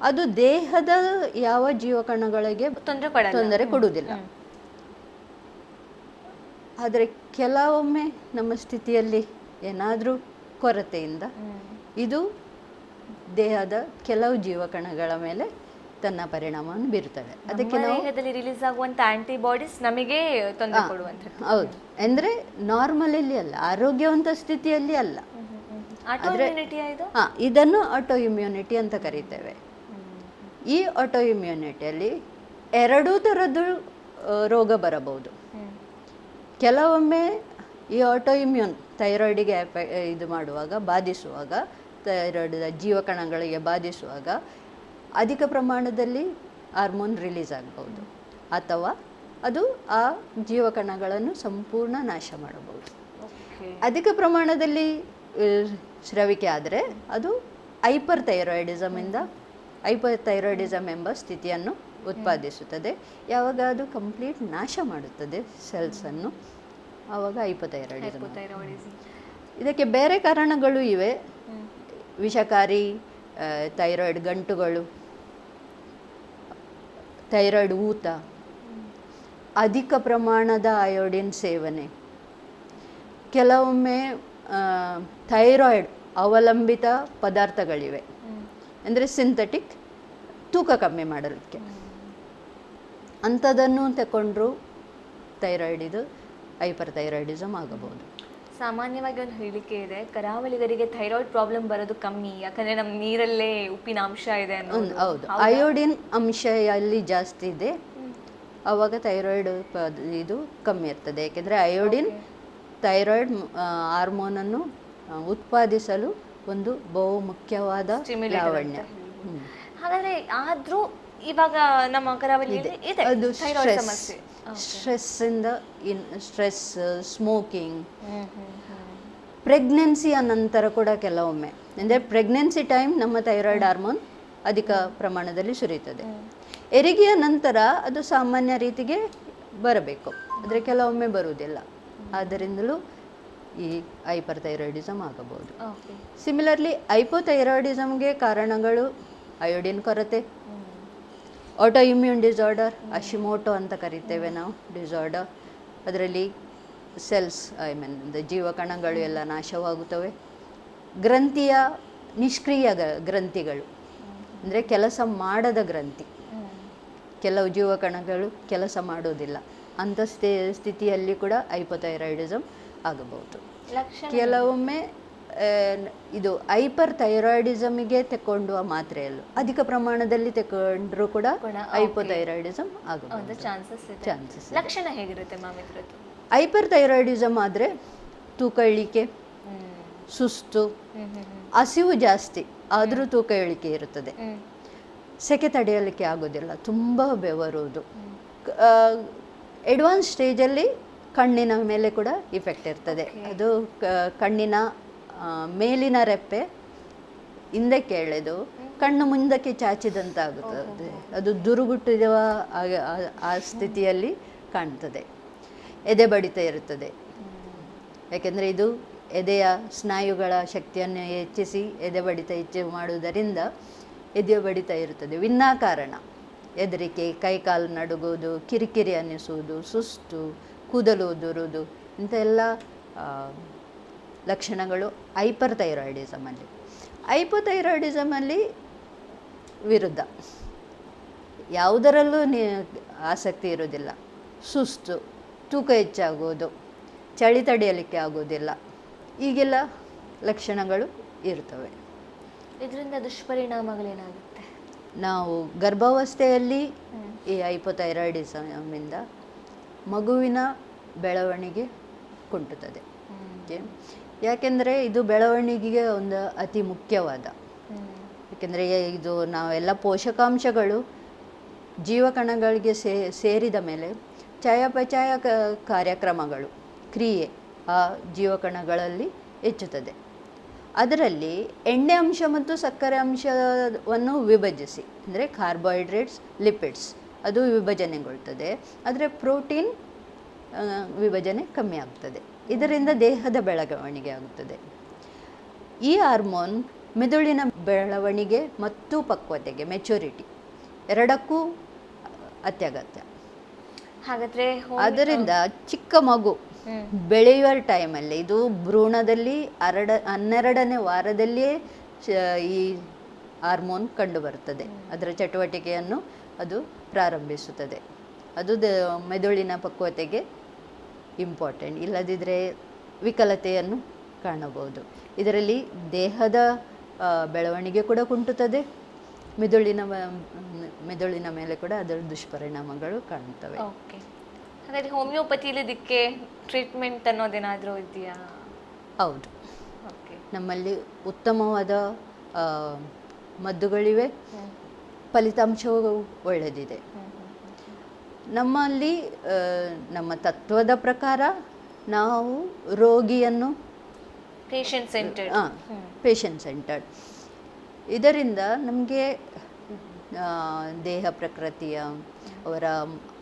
ಅದು ದೇಹದ ಯಾವ ಜೀವಕಣಗಳಿಗೆ ತೊಂದರೆ ಕೊಡುವುದಿಲ್ಲ. ಆದರೆ ಕೆಲವೊಮ್ಮೆ ನಮ್ಮ ಸ್ಥಿತಿಯಲ್ಲಿ ಏನಾದರೂ ಕೊರತೆಯಿಂದ ಇದು ದೇಹದ ಕೆಲವು ಜೀವಕಣಗಳ ಮೇಲೆ ತನ್ನ ಪರಿಣಾಮವನ್ನು ಬೀರುತ್ತದೆ ಅದಕ್ಕೆ ದೇಹದಲ್ಲಿ ರಿಲೀಸ್ ಆಗುವಂಥ ಆಂಟಿಬಾಡೀಸ್ ನಮಗೆ ತೊಂದರೆ ಕೊಡುವಂಥದ್ದು. ಹೌದು. ಅಂದರೆ ನಾರ್ಮಲಲ್ಲಿ ಅಲ್ಲ ಆರೋಗ್ಯವಂತ ಸ್ಥಿತಿಯಲ್ಲಿ ಅಲ್ಲ. ಇದನ್ನು ಆಟೋ ಇಮ್ಯುನಿಟಿ ಅಂತ ಕರೀತೇವೆ. ಈ ಆಟೋ ಇಮ್ಯುನಿಟಿಯಲ್ಲಿ ಎರಡೂ ಥರದ್ದು ರೋಗ ಬರಬಹುದು. ಕೆಲವೊಮ್ಮೆ ಈ ಆಟೋ ಇಮ್ಯೂನ್ ಥೈರಾಯ್ಡಿಗೆ ಎಫೆ- ಇದು ಮಾಡುವಾಗ ಬಾಧಿಸುವಾಗ ಥೈರಾಯ್ಡ್ ಜೀವಕಣಗಳಿಗೆ ಬಾಧಿಸುವಾಗ ಅಧಿಕ ಪ್ರಮಾಣದಲ್ಲಿ ಹಾರ್ಮೋನ್ ರಿಲೀಸ್ ಆಗಬಹುದು. ಅಥವಾ ಅದು ಆ ಜೀವಕಣಗಳನ್ನು ಸಂಪೂರ್ಣ ನಾಶ ಮಾಡಬಹುದು. ಅಧಿಕ ಪ್ರಮಾಣದಲ್ಲಿ ಶ್ರವಿಕೆ ಸ್ರವಿಕೆ ಆದರೆ ಅದು ಹೈಪರ್ ಥೈರಾಯ್ಡಿಸಮಿಂದ ಹೈಪರ್ ಥೈರಾಯ್ಡಿಸಮ್ ಎಂಬ ಸ್ಥಿತಿಯನ್ನು ಉತ್ಪಾದಿಸುತ್ತದೆ. ಯಾವಾಗ ಅದು ಕಂಪ್ಲೀಟ್ ನಾಶ ಮಾಡುತ್ತದೆ ಸೆಲ್ಸನ್ನು. ಆವಾಗ ಹೈಪೋಥೈರಾಯ್ಡಿಸಮ್ ಇದಕ್ಕೆ ಬೇರೆ ಕಾರಣಗಳು ಇವೆ. ವಿಷಕಾರಿ ಥೈರಾಯ್ಡ್ ಗಂಟುಗಳು ಥೈರಾಯ್ಡ್ ಊತ ಅಧಿಕ ಪ್ರಮಾಣದ ಅಯೋಡಿನ್ ಸೇವನೆ. ಕೆಲವೊಮ್ಮೆ ಥೈರಾಯ್ಡ್ ಅವಲಂಬಿತ ಪದಾರ್ಥಗಳಿವೆ. ಅಂದರೆ ಸಿಂಥೆಟಿಕ್ ತೂಕ ಕಮ್ಮಿ ಮಾಡೋದಕ್ಕೆ. ಅಂಥದ್ದನ್ನು ತಗೊಂಡ್ರು ಥೈರಾಯ್ಡ್ ಇದು ಹೈಪರ್ ಥೈರಾಯ್ಡಿಸಮ್ ಆಗಬಹುದು. ಸಾಮಾನ್ಯವಾಗಿ ಒಂದು ಹೇಳಿಕೆ ಇದೆ ಕರಾವಳಿಗರಿಗೆ ಥೈರಾಯ್ಡ್ ಪ್ರಾಬ್ಲಮ್ ಬರೋದು ಕಮ್ಮಿ ಯಾಕಂದ್ರೆ ನಮ್ಮ ನೀರಲ್ಲೇ ಉಪ್ಪಿನ ಅಂಶ ಇದೆ ಹೌದು. ಅಯೋಡಿನ್ ಅಂಶ ಅಲ್ಲಿ ಜಾಸ್ತಿ ಇದೆ. ಅವಾಗ ಥೈರಾಯ್ಡ್ ಇದು ಕಮ್ಮಿ ಇರ್ತದೆ. ಯಾಕೆಂದರೆ ಅಯೋಡಿನ್ ಥೈರಾಯ್ಡ್ ಹಾರ್ಮೋನನ್ನು ಉತ್ಪಾದಿಸಲು ಒಂದು ಬಹು ಮುಖ್ಯವಾದ ಲಾವಣ್ಯ. ಹಾಗಾದ್ರೆ ಆದ್ರೂ ಇವಾಗ ನಮ್ಮ ಕರಾವಳಿಯಲ್ಲಿ ಇದೆ. ಅದು ಥೈರಾಯ್ಡ್ ಸ್ಟ್ರೆಸ್ ಇಂದ ಇನ್ ಸ್ಟ್ರೆಸ್ ಸ್ಮೋಕಿಂಗ್ ಪ್ರೆಗ್ನೆನ್ಸಿ ಅನಂತರ ಹ್ಮ್ ಪ್ರೆಗ್ನೆನ್ಸಿಯ ನಂತರ ಕೂಡ ಕೆಲವೊಮ್ಮೆ. ಅಂದರೆ ಪ್ರೆಗ್ನೆನ್ಸಿ ಟೈಮ್ ನಮ್ಮ ಥೈರಾಯ್ಡ್ ಹಾರ್ಮೋನ್ ಅಧಿಕ ಪ್ರಮಾಣದಲ್ಲಿ ಸುರಿಯುತ್ತದೆ. ಹೆರಿಗೆಯ ನಂತರ ಅದು ಸಾಮಾನ್ಯ ರೀತಿಗೆ ಬರಬೇಕು. ಆದರೆ ಕೆಲವೊಮ್ಮೆ ಬರುವುದಿಲ್ಲ. ಆದ್ದರಿಂದಲೂ ಈ ಹೈಪರ್ ಥೈರಾಯ್ಡಿಸಮ್ ಆಗಬಹುದು ಸಿಮಿಲರ್ಲಿ ಹೈಪೋಥೈರಾಯ್ಡಿಸಮ್ಗೆ ಕಾರಣಗಳು ಅಯೋಡಿನ್ ಕೊರತೆ ಆಟೋ ಇಮ್ಯೂನ್ ಡಿಸಾರ್ಡರ್ ಅಶಿಮೋಟೋ ಅಂತ ಕರಿತೇವೆ ನಾವು ಡಿಸಾರ್ಡರ್ ಅದರಲ್ಲಿ ಸೆಲ್ಸ್ ಐ ಮೀನ್ ಜೀವಕಣಗಳು ಎಲ್ಲ ನಾಶವಾಗುತ್ತವೆ. ಗ್ರಂಥಿಯ ನಿಷ್ಕ್ರಿಯ ಗ್ರಂಥಿಗಳು ಅಂದರೆ ಕೆಲಸ ಮಾಡದ ಗ್ರಂಥಿ. ಕೆಲವು ಜೀವಕಣಗಳು ಕೆಲಸ ಮಾಡೋದಿಲ್ಲ. ಅಂಥ ಸ್ಥಿತಿಯಲ್ಲಿ ಕೂಡ ಹೈಪೋಥೈರಾಯ್ಡಿಸಮ್ ಆಗಬಹುದು. ಕೆಲವೊಮ್ಮೆ ಇದು ಹೈಪರ್ ಥೈರಾಯ್ಡಿಸಮಿಗೆ ತಗೊಂಡುವ ಮಾತ್ರೆಯಲ್ಲೂ ಅಧಿಕ ಪ್ರಮಾಣದಲ್ಲಿ ತಗೊಂಡ್ರೂ ಕೂಡ ಹೈಪೋಥೈರಾಯ್ಡಿಸಮ್ ಒಂದು ಚಾನ್ಸಸ್ ಚಾನ್ಸಸ್ ಲಕ್ಷಣ ಹೇಗಿರುತ್ತೆ ಹೈಪರ್ ಥೈರಾಯ್ಡಿಸಮ್ ಆದರೆ ತೂಕ ಇಳಿಕೆ ಸುಸ್ತು ಹಸಿವು ಜಾಸ್ತಿ ಆದರೂ ತೂಕ ಇಳಿಕೆ ಇರುತ್ತದೆ. ಸೆಕೆ ತಡೆಯಲಿಕ್ಕೆ ಆಗೋದಿಲ್ಲ ತುಂಬ ಬೆವರುವುದು. ಅಡ್ವಾನ್ಸ್ ಸ್ಟೇಜಲ್ಲಿ ಕಣ್ಣಿನ ಮೇಲೆ ಕೂಡ ಇಫೆಕ್ಟ್ ಇರ್ತದೆ. ಅದು ಕಣ್ಣಿನ ಮೇಲಿನ ರೆಪ್ಪೆ ಹಿಂದಕ್ಕೆ ಎಳೆದು ಕಣ್ಣು ಮುಂದಕ್ಕೆ ಚಾಚಿದಂತಾಗುತ್ತದೆ. ಅದು ದುರುಗುಟ್ಟಿರುವ ಆ- ಸ್ಥಿತಿಯಲ್ಲಿ ಕಾಣ್ತದೆ. ಎದೆ ಬಡಿತ ಇರುತ್ತದೆ. ಯಾಕೆಂದರೆ ಇದು ಎದೆಯ ಸ್ನಾಯುಗಳ ಶಕ್ತಿಯನ್ನು ಹೆಚ್ಚಿಸಿ ಎದೆ ಬಡಿತ ಹೆಚ್ಚು ಮಾಡುವುದರಿಂದ ಎದೆ ಬಡಿತ ಇರುತ್ತದೆ. ವಿನಾಕಾರಣ. ಹೆದರಿಕೆ ಕೈಕಾಲು ನಡುಗುವುದು ಕಿರಿಕಿರಿ ಅನ್ನಿಸುವುದು ಸುಸ್ತು ಕೂದಲು ಉದುರುವುದು ಇಂಥ ಎಲ್ಲ ಲಕ್ಷಣಗಳು ಹೈಪರ್ ಥೈರಾಯ್ಡಿಸಮಲ್ಲಿ ಹೈಪೋಥೈರಾಯ್ಡಿಸಮಲ್ಲಿ ವಿರುದ್ಧ. ಯಾವುದರಲ್ಲೂ ನೀ ಆಸಕ್ತಿ ಇರೋದಿಲ್ಲ ಸುಸ್ತು ತೂಕ ಹೆಚ್ಚಾಗೋದು ಚಳಿ ತಡೆಯಲಿಕ್ಕೆ ಆಗೋದಿಲ್ಲ ಈಗೆಲ್ಲ ಲಕ್ಷಣಗಳು ಇರ್ತವೆ. ಇದರಿಂದ ದುಷ್ಪರಿಣಾಮಗಳೇನಾಗುತ್ತೆ? ನಾವು ಗರ್ಭಾವಸ್ಥೆಯಲ್ಲಿ ಈ ಹೈಪೋಥೈರಾಯ್ಡಿಸಮಿಂದ ಮಗುವಿನ ಬೆಳವಣಿಗೆ ಕುಂಟುತ್ತದೆ. ಓಕೆ ಯಾಕೆಂದರೆ ಇದು ಬೆಳವಣಿಗೆಗೆ ಒಂದು ಅತಿ ಮುಖ್ಯವಾದ. ಯಾಕೆಂದರೆ ಇದು ನಾವೆಲ್ಲ ಪೋಷಕಾಂಶಗಳು ಜೀವಕಣಗಳಿಗೆ ಸೇ ಸೇರಿದ ಮೇಲೆ ಚಯಾಪಚಯ ಕ ಕಾರ್ಯಕ್ರಮಗಳು ಕ್ರಿಯೆ ಆ ಜೀವಕಣಗಳಲ್ಲಿ ಹೆಚ್ಚುತ್ತದೆ. ಅದರಲ್ಲಿ ಎಣ್ಣೆ ಅಂಶ ಮತ್ತು ಸಕ್ಕರೆ ಅಂಶವನ್ನು ವಿಭಜಿಸಿ ಅಂದರೆ ಕಾರ್ಬೋಹೈಡ್ರೇಟ್ಸ್ ಲಿಪಿಡ್ಸ್ ಅದು ವಿಭಜನೆಗೊಳ್ತದೆ ಆದರೆ ಪ್ರೋಟೀನ್ ವಿಭಜನೆ ಕಮ್ಮಿ ಆಗ್ತದೆ. ಇದರಿಂದ ದೇಹದ ಬೆಳವಣಿಗೆ ಆಗುತ್ತದೆ ಈ ಹಾರ್ಮೋನ್ ಮೆದುಳಿನ ಬೆಳವಣಿಗೆ ಮತ್ತು ಪಕ್ವತೆಗೆ ಮೆಚುರಿಟಿ ಎರಡಕ್ಕೂ ಅತ್ಯಗತ್ಯ. ಹಾಗಾದ್ರೆ ಅದರಿಂದ ಚಿಕ್ಕ ಮಗು ಬೆಳೆಯುವ ಟೈಮಲ್ಲಿ ಇದು ಭ್ರೂಣದಲ್ಲಿ ಹರಡ ಹನ್ನೆರಡನೇ ವಾರದಲ್ಲಿಯೇ ಈ ಹಾರ್ಮೋನ್ ಕಂಡುಬರುತ್ತದೆ ಅದರ ಚಟುವಟಿಕೆಯನ್ನು ಅದು ಪ್ರಾರಂಭಿಸುತ್ತದೆ. ಅದು ದ ಮೆದುಳಿನ ಪಕ್ವತೆಗೆ ಇಂಪಾರ್ಟೆಂಟ್ ಇಲ್ಲದಿದ್ದರೆ ವಿಕಲತೆಯನ್ನು ಕಾಣಬಹುದು. ಇದರಲ್ಲಿ ದೇಹದ ಬೆಳವಣಿಗೆ ಕೂಡ ಕುಂಟುತ್ತದೆ. ಮೆದುಳಿನ ಮೆದುಳಿನ ಮೇಲೆ ಕೂಡ ಅದರ ದುಷ್ಪರಿಣಾಮಗಳು ಕಾಣುತ್ತವೆ ಓಕೆ ಹಾಗಾದ್ರೆ ಹೋಮಿಯೋಪತಿಲಿ ಇದಕ್ಕೆ ಟ್ರೀಟ್ಮೆಂಟ್ ಅನ್ನೋದೇನಾದರೂ ಇದೆಯಾ? ಹೌದು. ಓಕೆ ನಮ್ಮಲ್ಲಿ ಉತ್ತಮವಾದ ಮದ್ದುಗಳಿವೆ. ಫಲಿತಾಂಶವು ಒಳ್ಳೆಯದಿದೆ ನಮ್ಮಲ್ಲಿ ನಮ್ಮ ತತ್ವದ ಪ್ರಕಾರ ನಾವು ರೋಗಿಯನ್ನು ಪೇಷಂಟ್ ಸೆಂಟರ್ಡ್ ಪೇಷಂಟ್ ಸೆಂಟರ್ ಇದರಿಂದ ನಮಗೆ ದೇಹ ಪ್ರಕೃತಿಯ ಅವರ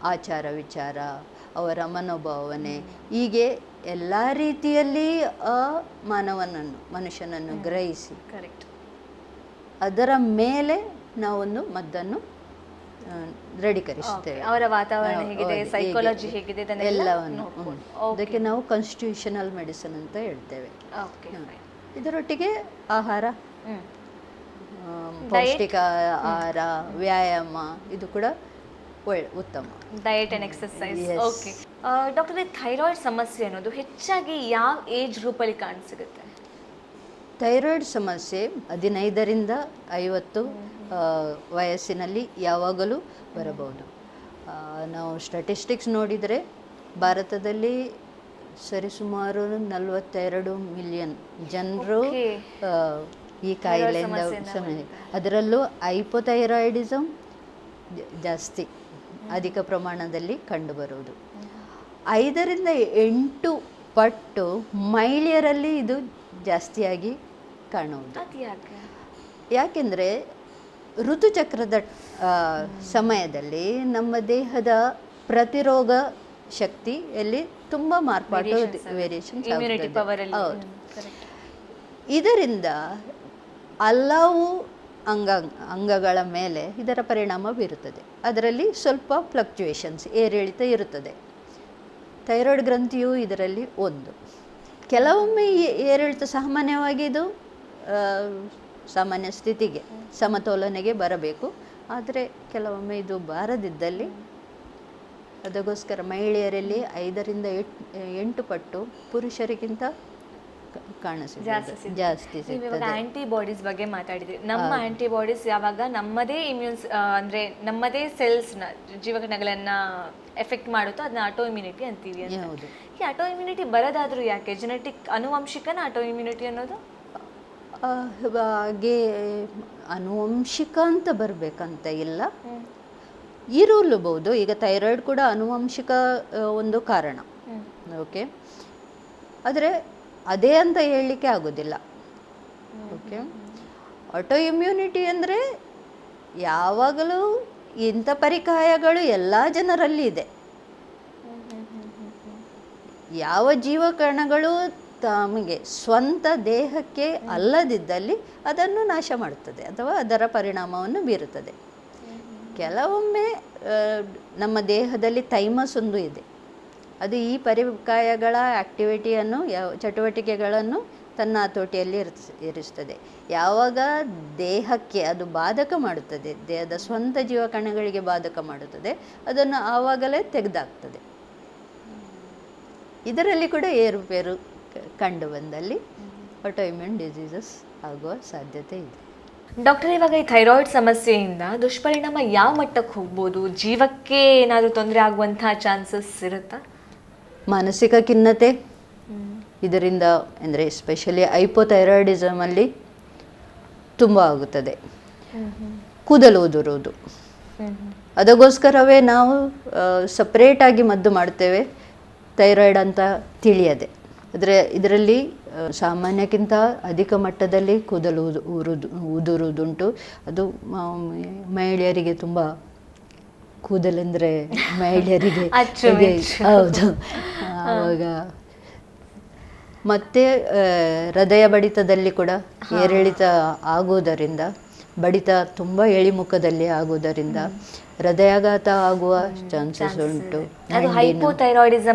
ಆಚಾರ ವಿಚಾರ ಅವರ ಮನೋಭಾವನೆ ಹೀಗೆ ಎಲ್ಲ ರೀತಿಯಲ್ಲಿ ಆ ಮಾನವನನ್ನು ಮನುಷ್ಯನನ್ನು ಗ್ರಹಿಸಿ. ಕರೆಕ್ಟ್ ಅದರ ಮೇಲೆ ನಾವೊಂದು ಮದ್ದನ್ನು ದೃಢೀಕರಿಸುತ್ತೇವೆ ಅವರ ವಾತಾವರಣ ಹೇಗಿದೆ ಸೈಕಾಲಜಿ ಹೇಗಿದೆ ಎಲ್ಲವನ್ನು. ಅದಕ್ಕೆ ನಾವು ಕಾನ್ಸ್ಟಿಟ್ಯೂಷನಲ್ ಮೆಡಿಸಿನ್ ಅಂತ ಹೇಳ್ತೇವೆ. ಇದರೊಟ್ಟಿಗೆ ಆಹಾರ ಪೌಷ್ಟಿಕ ಆಹಾರ ವ್ಯಾಯಾಮ ಇದು ಕೂಡ ಒಳ್ಳೆ ಉತ್ತಮ. Diet and exercise okay doctor thyroid ಸಮಸ್ಯೆ ಅನ್ನೋದು ಹೆಚ್ಚಾಗಿ ಯಾವ ಏಜ್ ಗ್ರೂಪಲ್ಲಿ ಕಾಣಿಸಿಗುತ್ತೆ? ಥೈರಾಯ್ಡ್ ಸಮಸ್ಯೆ ಹದಿನೈದರಿಂದ ಐವತ್ತು ವಯಸ್ಸಿನಲ್ಲಿ ಯಾವಾಗಲೂ ಬರಬಹುದು. ನಾವು ಸ್ಟ್ಯಾಟಿಸ್ಟಿಕ್ಸ್ ನೋಡಿದರೆ ಭಾರತದಲ್ಲಿ ಸರಿಸುಮಾರು ನಲವತ್ತೆರಡು ಮಿಲಿಯನ್ ಜನರು ಈ ಕಾಯಿಲೆಯಿಂದ ಅದರಲ್ಲೂ ಐಪೋಥೈರಾಯ್ಡಿಸಮ್ ಜಾಸ್ತಿ ಅಧಿಕ ಪ್ರಮಾಣದಲ್ಲಿ ಕಂಡುಬರುವುದು. ಐದರಿಂದ ಎಂಟು ಪಟ್ಟು ಮಹಿಳೆಯರಲ್ಲಿ ಇದು ಜಾಸ್ತಿಯಾಗಿ ಕಾಣುವುದು. ಯಾಕೆ ಯಾಕೆಂದರೆ ಋತುಚಕ್ರದ ಸಮಯದಲ್ಲಿ ನಮ್ಮ ದೇಹದ ಪ್ರತಿರೋಗ ಶಕ್ತಿಯಲ್ಲಿ ತುಂಬ ಮಾರ್ಪಾಟು ವೇರಿಯೇಷನ್ ಇಮ್ಯುನಿಟಿ ಪವರ್ ಅಲ್ಲಿ ಹೌದು. ಇದರಿಂದ ಹಲವು ಅಂಗ ಅಂಗಗಳ ಮೇಲೆ ಇದರ ಪರಿಣಾಮ ಬೀರುತ್ತದೆ. ಅದರಲ್ಲಿ ಸ್ವಲ್ಪ ಫ್ಲಕ್ಚುಯೇಷನ್ಸ್ ಏರಿಳಿತ ಇರುತ್ತದೆ. ಥೈರಾಯ್ಡ್ ಗ್ರಂಥಿಯು ಇದರಲ್ಲಿ ಒಂದು. ಕೆಲವೊಮ್ಮೆ ಏರಿಳಿತ ಸಾಮಾನ್ಯವಾಗಿ ಇದು ಸಾಮಾನ್ಯ ಸ್ಥಿತಿಗೆ ಸಮತೋಲನೆಗೆ ಬರಬೇಕು. ಆದರೆ ಕೆಲವೊಮ್ಮೆ ಇದು ಬಾರದಿದ್ದಲ್ಲಿ ಅದಕ್ಕೋಸ್ಕರ ಮಹಿಳೆಯರಲ್ಲಿ ಐದರಿಂದ ಎಟ್ ಎಂಟು ಪಟ್ಟು ಪುರುಷರಿಗಿಂತ ಕಾಣಿಸುತ್ತೆ ಜಾಸ್ತಿ ಆಂಟಿಬಾಡೀಸ್ ಬಗ್ಗೆ ಮಾತಾಡಿದ್ವಿ ನಮ್ಮ ಆಂಟಿಬಾಡೀಸ್ ಯಾವಾಗ ನಮ್ಮದೇ ಇಮ್ಯೂನ್ಸ್ ಅಂದ್ರೆ ನಮ್ಮದೇ ಸೆಲ್ಸ್ನ ಜೀವಕಣಗಳನ್ನ ಎಫೆಕ್ಟ್ ಮಾಡುತ್ತೋ ಅದನ್ನ ಆಟೋ ಇಮ್ಯುನಿಟಿ ಅಂತೀವಿ ಈ ಆಟೋ ಇಮ್ಯುನಿಟಿ ಬರೋದಾದ್ರೂ ಯಾಕೆ? ಜೆನೆಟಿಕ್ ಅನುವಂಶಿಕನ ಆಟೋ ಇಮ್ಯುನಿಟಿ ಅನ್ನೋದು? ಹಾಗೆ ಅನುವಂಶಿಕ ಅಂತ ಬರಬೇಕಂತ ಇಲ್ಲ. ಇರಲೂಬಹುದು. ಈಗ ಥೈರಾಯ್ಡ್ ಕೂಡ ಅನುವಂಶಿಕ ಒಂದು ಕಾರಣ. ಓಕೆ. ಆದರೆ ಅದೇ ಅಂತ ಹೇಳಲಿಕ್ಕೆ ಆಗೋದಿಲ್ಲ. ಓಕೆ. ಆಟೋ ಇಮ್ಯುನಿಟಿ ಅಂದರೆ ಯಾವಾಗಲೂ ಇಂಥ ಪರಿಕಾಯಗಳು ಎಲ್ಲ ಜನರಲ್ಲಿ ಇದೆ. ಯಾವ ಜೀವಕಣಗಳು ತಮಗೆ ಸ್ವಂತ ದೇಹಕ್ಕೆ ಅಲ್ಲದಿದ್ದಲ್ಲಿ ಅದನ್ನು ನಾಶ ಮಾಡುತ್ತದೆ ಅಥವಾ ಅದರ ಪರಿಣಾಮವನ್ನು ಬೀರುತ್ತದೆ. ಕೆಲವೊಮ್ಮೆ ನಮ್ಮ ದೇಹದಲ್ಲಿ ಥೈಮಸ್ ಒಂದು ಇದೆ. ಅದು ಈ ಪರಿಕಾಯಗಳ ಆಕ್ಟಿವಿಟಿಯನ್ನು ಯಾವ ಚಟುವಟಿಕೆಗಳನ್ನು ತನ್ನ ಹತೋಟಿಯಲ್ಲಿ ಇರಿಸ್ ಇರಿಸ್ತದೆ. ಯಾವಾಗ ದೇಹಕ್ಕೆ ಅದು ಬಾಧಕ ಮಾಡುತ್ತದೆ, ದೇಹದ ಸ್ವಂತ ಜೀವಕಣಗಳಿಗೆ ಬಾಧಕ ಮಾಡುತ್ತದೆ, ಅದನ್ನು ಆವಾಗಲೇ ತೆಗೆದಾಗ್ತದೆ. ಇದರಲ್ಲಿ ಕೂಡ ಏರುಪೇರು ಕಂಡು ಬಂದಲ್ಲಿ ಆಟೋಇಮ್ಯೂನ್ ಡಿಸೀಸಸ್ ಆಗುವ ಸಾಧ್ಯತೆ ಇದೆ. ಡಾಕ್ಟರ್ ಇವಾಗ ಈ ಥೈರಾಯ್ಡ್ ಸಮಸ್ಯೆಯಿಂದ ದುಷ್ಪರಿಣಾಮ ಯಾವ ಮಟ್ಟಕ್ಕೆ ಹೋಗ್ಬೋದು? ಜೀವಕ್ಕೆ ಏನಾದರೂ ತೊಂದರೆ ಆಗುವಂತಹ ಚಾನ್ಸಸ್ ಇರುತ್ತಾ? ಮಾನಸಿಕ ಖಿನ್ನತೆ ಇದರಿಂದ ಅಂದರೆ ಎಸ್ಪೆಷಲಿ ಐಪೋಥೈರಾಯ್ಡಿಸಮಲ್ಲಿ ತುಂಬ ಆಗುತ್ತದೆ. ಕೂದಲು ಉದುರುವುದು. ಅದಕ್ಕೋಸ್ಕರವೇ ನಾವು ಸಪ್ರೇಟಾಗಿ ಮದ್ದು ಮಾಡ್ತೇವೆ. ಥೈರಾಯ್ಡ್ ಅಂತ ತಿಳಿಯದೆ. ಆದರೆ ಇದರಲ್ಲಿ ಸಾಮಾನ್ಯಕ್ಕಿಂತ ಅಧಿಕ ಮಟ್ಟದಲ್ಲಿ ಕೂದಲು ಉದು ಉರುದು ಉದುರುವುದುಂಟು ಅದು ಮಹಿಳೆಯರಿಗೆ ತುಂಬ ಕೂದಲೆಂದರೆ ಮಹಿಳೆಯರಿಗೆ. ಹೌದು. ಆವಾಗ ಮತ್ತೆ ಹೃದಯ ಬಡಿತದಲ್ಲಿ ಕೂಡ ಏರಿಳಿತ ಆಗುವುದರಿಂದ ಬಡಿತ ತುಂಬ ಎಳಿಮುಖದಲ್ಲಿ ಆಗುವುದರಿಂದ ಹೃದಯಾಘಾತ ಆಗುವ ಚಾನ್ಸಸ್ ಉಂಟು.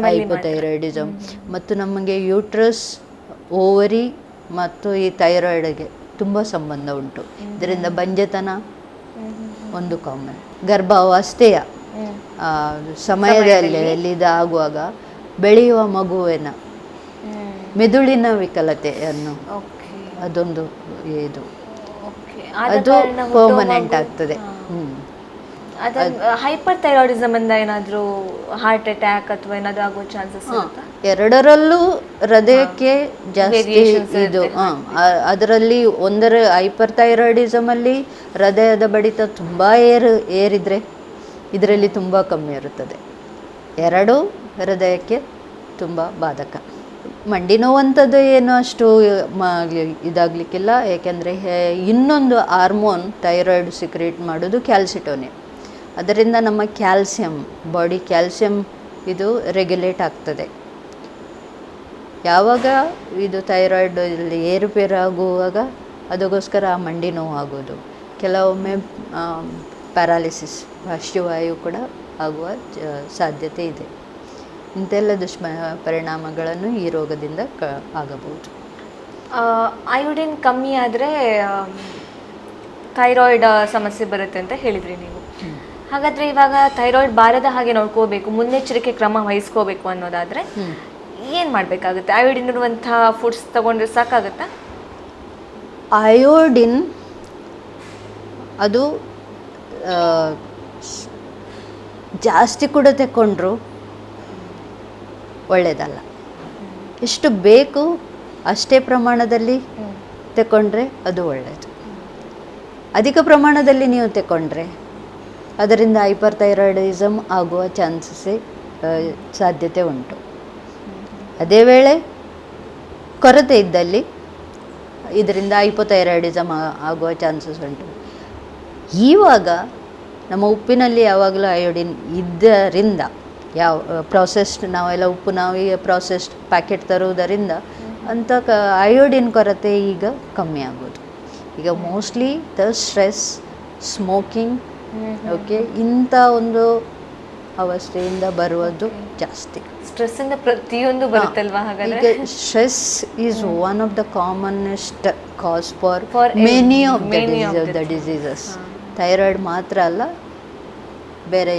ಹೈಪೋಥೈರಾಯ್ಡಿಸಮ್ ಮತ್ತು ನಮಗೆ ಯೂಟ್ರಸ್ ಓವರಿ ಮತ್ತು ಈ ಥೈರಾಯ್ಡ್ಗೆ ತುಂಬ ಸಂಬಂಧ ಉಂಟು. ಇದರಿಂದ ಬಂಜೆತನ ಒಂದು ಕಾಮನ್ ಗರ್ಭಾವಸ್ಥೆಯ ಆ, ಸಮಯದಲ್ಲಿ ಆಗುವಾಗ ಬೆಳೆಯುವ ಮಗುವಿನ ಮೆದುಳಿನ ವಿಕಲತೆಯನ್ನು ಅದೊಂದು ಇದು. ಅದು ಪರ್ಮನೆಂಟ್ ಆಗ್ತದೆ. ಹೈಪರ್ ಥೈರಾಯ್ಡಿಸಮ್ ಇಂದ ಏನಾದರೂ ಹಾರ್ಟ್ ಅಟ್ಯಾಕ್ ಅಥವಾ ಏನಾದರೂ ಆಗೋ ಚಾನ್ಸಸ್ ಎರಡರಲ್ಲೂ ಹೃದಯಕ್ಕೆ ಜಾಸ್ತಿ ಇದು ಅದರಲ್ಲಿ ಒಂದರ ಹೈಪರ್ ಥೈರಾಯ್ಡಿಸಮ್ ಅಲ್ಲಿ ಹೃದಯದ ಬಡಿತ ತುಂಬ ಏರು ಏರಿದ್ರೆ ಇದರಲ್ಲಿ ತುಂಬ ಕಮ್ಮಿ ಇರುತ್ತದೆ. ಎರಡು ಹೃದಯಕ್ಕೆ ತುಂಬ ಬಾಧಕ. ಮಂಡಿ ನೋವಂಥದ್ದು ಏನು ಅಷ್ಟು ಇದಾಗಲಿಕ್ಕಿಲ್ಲ. ಏಕೆಂದರೆ ಇನ್ನೊಂದು ಹಾರ್ಮೋನ್ ಥೈರಾಯ್ಡ್ ಸಿಕ್ರೇಟ್ ಮಾಡೋದು ಕ್ಯಾಲ್ಸಿಟೋನಿನ್. ಅದರಿಂದ ನಮ್ಮ ಕ್ಯಾಲ್ಸಿಯಂ, ಬಾಡಿ ಕ್ಯಾಲ್ಸಿಯಂ ಇದು ರೆಗ್ಯುಲೇಟ್ ಆಗ್ತದೆ. ಯಾವಾಗ ಇದು ಥೈರಾಯ್ಡ್ ಇಲ್ಲಿ ಏರುಪೇರಾಗುವಾಗ ಅದಕ್ಕೋಸ್ಕರ ಆ ಮಂಡಿ ನೋವು ಆಗೋದು ಕೆಲವೊಮ್ಮೆ ಪ್ಯಾರಾಲಿಸಿಸ್ ಪಾರ್ಶ್ವವಾಯು ಕೂಡ ಆಗುವ ಸಾಧ್ಯತೆ ಇದೆ. ಇಂತೆಲ್ಲ ದುಷ್ಪ ಪರಿಣಾಮಗಳನ್ನು ಈ ರೋಗದಿಂದ ಕ ಆಗಬಹುದು. ಅಯೋಡಿನ್ ಕಮ್ಮಿ ಆದರೆ ಥೈರಾಯ್ಡ್ ಸಮಸ್ಯೆ ಬರುತ್ತೆ ಅಂತ ಹೇಳಿದ್ರಿ ನೀವು. ಹಾಗಾದ್ರೆ ಇವಾಗ ಥೈರಾಯ್ಡ್ ಬಾರದ ಹಾಗೆ ನೋಡ್ಕೋಬೇಕು ಮುನ್ನೆಚ್ಚರಿಕೆ ಕ್ರಮ ವಹಿಸ್ಕೋಬೇಕು ಅನ್ನೋದಾದ್ರೆ ಏನು ಮಾಡಬೇಕಾಗುತ್ತೆ? ಅಯೋಡಿನ್ ಇರುವಂಥ ಫುಡ್ಸ್ ತಗೊಂಡ್ರೆ ಸಾಕಾಗುತ್ತಾ? ಅಯೋಡಿನ್ ಅದು ಜಾಸ್ತಿ ಕೂಡ ತಗೊಂಡ್ರು ಒಳ್ಳೆಯದಲ್ಲ ಎಷ್ಟು ಬೇಕು ಅಷ್ಟೇ ಪ್ರಮಾಣದಲ್ಲಿ ತಗೊಂಡ್ರೆ ಅದು ಒಳ್ಳೆಯದು ಅಧಿಕ ಪ್ರಮಾಣದಲ್ಲಿ ನೀವು ತಗೊಂಡ್ರೆ ಅದರಿಂದ ಹೈಪರ್ ಥೈರಾಯ್ಡಿಸಮ್ ಆಗುವ ಚಾನ್ಸಸ್ಸೇ ಸಾಧ್ಯತೆ ಉಂಟು. ಅದೇ ವೇಳೆ ಕೊರತೆ ಇದ್ದಲ್ಲಿ ಇದರಿಂದ ಹೈಪೋಥೈರಾಯ್ಡಿಸಮ್ ಆಗುವ ಚಾನ್ಸಸ್ ಉಂಟು. ಈವಾಗ ನಮ್ಮ ಉಪ್ಪಿನಲ್ಲಿ ಯಾವಾಗಲೂ ಅಯೋಡಿನ್ ಇದ್ದರಿಂದ ಯಾವ ಪ್ರಾಸೆಸ್ಡ್ ನಾವೆಲ್ಲ ಉಪ್ಪು ನಾವು ಪ್ರೊಸೆಸ್ಡ್ ಪ್ರಾಸೆಸ್ಡ್ ಪ್ಯಾಕೆಟ್ ತರುವುದರಿಂದ ಅಂಥ ಕ ಅಯೋಡಿನ್ ಕೊರತೆ ಈಗ ಕಮ್ಮಿ ಆಗೋದು. ಈಗ mostly the stress smoking okay ಇಂಥ ಒಂದು ಅವಸ್ಥೆಯಿಂದ ಬರುವುದು ಜಾಸ್ತಿ. ಸ್ಟ್ರೆಸ್ ಇಂದ ಪ್ರತಿಯೊಂದು ಬರುತ್ತಲ್ವಾ ಹಾಗಾದ್ರೆ? ಈಗ stress is one of the commonest cause for for many of the diseases thyroid ಮಾತ್ರ ಅಲ್ಲ ಬೇರೆ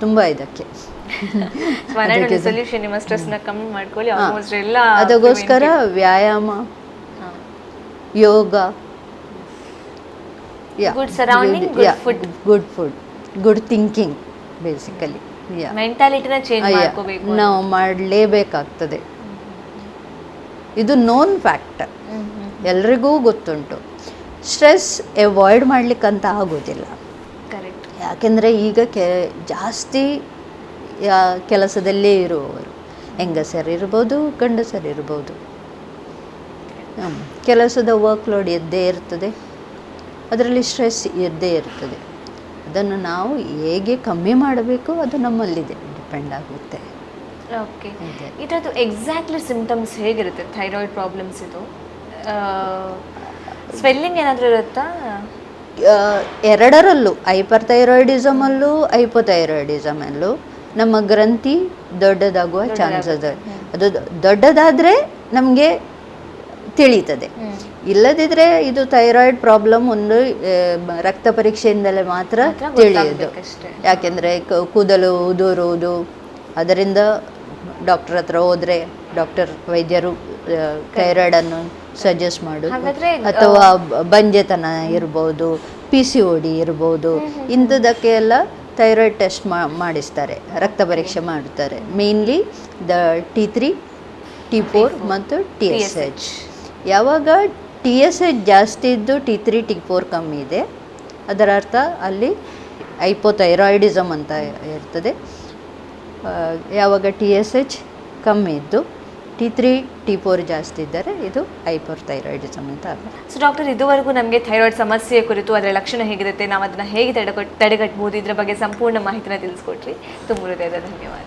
ತುಂಬ ಇದಕ್ಕೆ. ಸೊಲ್ಯೂಷನ್ ನಿಮ್ಮ ಸ್ಟ್ರೆಸ್ನ ಕಮ್ಮಿ ಮಾಡ್ಕೊಳ್ಳಿ. ಆಲ್ಮೋಸ್ಟ್ ಎಲ್ಲ ಅದಕ್ಕೋಸ್ಕರ ವ್ಯಾಯಾಮ. Yoga good surrounding good food. Good food good thinking basically ಮೆಂಟಾಲಿಟಿನ change ಮಾಡ್ಕೋಬೇಕು ನಾವು ಮಾಡಲೇಬೇಕಾಗ್ತದೆ. ಇದು ನೋನ್ ಫ್ಯಾಕ್ಟರ್ ಎಲ್ರಿಗೂ ಗೊತ್ತುಂಟು. ಸ್ಟ್ರೆಸ್ ಅವಾಯ್ಡ್ ಮಾಡಲಿಕ್ಕಂತ ಆಗೋದಿಲ್ಲ. ಕರೆಕ್ಟ್ ಯಾಕೆಂದರೆ ಈಗ ಕೆ ಜಾಸ್ತಿ ಕೆಲಸದಲ್ಲೇ ಇರುವವರು. ಹೆಂಗಸರಿರ್ಬೋದು ಗಂಡಸರಿರ್ಬೋದು ಇರ್ಬೋದು. ಕೆಲಸದ ವರ್ಕ್ ಲೋಡ್ ಎದ್ದೇ ಇರ್ತದೆ. ಅದರಲ್ಲಿ ಸ್ಟ್ರೆಸ್ ಇದ್ದೇ ಇರ್ತದೆ. ಅದನ್ನು ನಾವು ಹೇಗೆ ಕಮ್ಮಿ ಮಾಡಬೇಕು ಅದು ನಮ್ಮಲ್ಲಿದೆ ಡಿಪೆಂಡ್ ಆಗುತ್ತೆ. ಓಕೆ ಇದೆ. ಇದರದ್ದು ಎಕ್ಸಾಕ್ಟ್ಲಿ ಸಿಂಟಮ್ಸ್ ಹೇಗಿರುತ್ತೆ? ಥೈರಾಯ್ಡ್ ಪ್ರಾಬ್ಲಮ್ಸ್ ಇದು? ಸ್ವೆಲ್ಲಿಂಗ್ ಏನಾದರೂ ಇರುತ್ತಾ? ಎರಡರಲ್ಲೂ. ಹೈಪರ್ ಥೈರಾಯ್ಡಿಸಮಲ್ಲೂ ಹೈಪೋಥೈರಾಯ್ಡಿಸಮಲ್ಲೂ ನಮ್ಮ ಗ್ರಂಥಿ ದೊಡ್ಡದಾಗುವ ಚಾನ್ಸಸ್ ಅದು ದೊ- ದೊಡ್ಡದಾದರೆ ನಮಗೆ ತಿಳಿತದೆ. ಇಲ್ಲದಿದ್ರೆ ಇದು ಥೈರಾಯ್ಡ್ ಪ್ರಾಬ್ಲಮ್ ಒಂದು ರಕ್ತ ಪರೀಕ್ಷೆಯಿಂದಲೇ ಮಾತ್ರ ತಿಳಿಯೋದು. ಯಾಕೆಂದರೆ ಕೂದಲು ಉದುರುವುದು. ಅದರಿಂದ ಡಾಕ್ಟರ್ ಹತ್ರ ಹೋದರೆ ಡಾಕ್ಟರ್ ವೈದ್ಯರು ಥೈರಾಯ್ಡನ್ನು ಸಜೆಸ್ಟ್ ಮಾಡು ಹಾಗಾದ್ರೆ, ಅಥವಾ ಬಂಜೆತನ ಇರ್ಬೋದು ಪಿ ಸಿ ಓ ಡಿ ಇರ್ಬೋದು ಇಂಥದಕ್ಕೆ ಎಲ್ಲ ಥೈರಾಯ್ಡ್ ಟೆಸ್ಟ್ ಮಾಡಿಸ್ತಾರೆ ರಕ್ತ ಪರೀಕ್ಷೆ ಮಾಡ್ತಾರೆ. Mainly the T three T four ಮತ್ತು ಟಿ ಎಸ್ ಎಚ್ ಯಾವಾಗ ಟಿ ಎಸ್ ಎಚ್ ಜಾಸ್ತಿ ಇದ್ದು ಟಿ ತ್ರೀ ಟಿ ಫೋರ್ ಕಮ್ಮಿ ಇದೆ ಅದರ ಅರ್ಥ ಅಲ್ಲಿ ಐಪೋಥೈರಾಯ್ಡಿಸಮ್ ಅಂತ ಇರ್ತದೆ. ಯಾವಾಗ ಟಿ ಎಸ್ ಎಚ್ ಕಮ್ಮಿ ಇದ್ದು ಟಿ ತ್ರೀ ಟಿ ಫೋರ್ ಜಾಸ್ತಿ ಇದ್ದರೆ ಇದು ಹೈಪೋಥೈರಾಯ್ಡಿಸಮ್ ಅಂತ ಅರ್ಥ ಸೊ ಡಾಕ್ಟರ್ ಇದುವರೆಗೂ ನಮಗೆ ಥೈರಾಯ್ಡ್ ಸಮಸ್ಯೆ ಕುರಿತು ಅದರ ಲಕ್ಷಣ ಹೇಗಿರುತ್ತೆ ನಾವು ಅದನ್ನು ಹೇಗೆ ತಡೆಗಟ್ ತಡೆಗಟ್ಟಬಹುದು ಇದರ ಬಗ್ಗೆ ಸಂಪೂರ್ಣ ಮಾಹಿತಿನ ತಿಳಿಸ್ಕೊಟ್ರಿ. ತುಂಬ ಹೃದಯದ ಧನ್ಯವಾದ.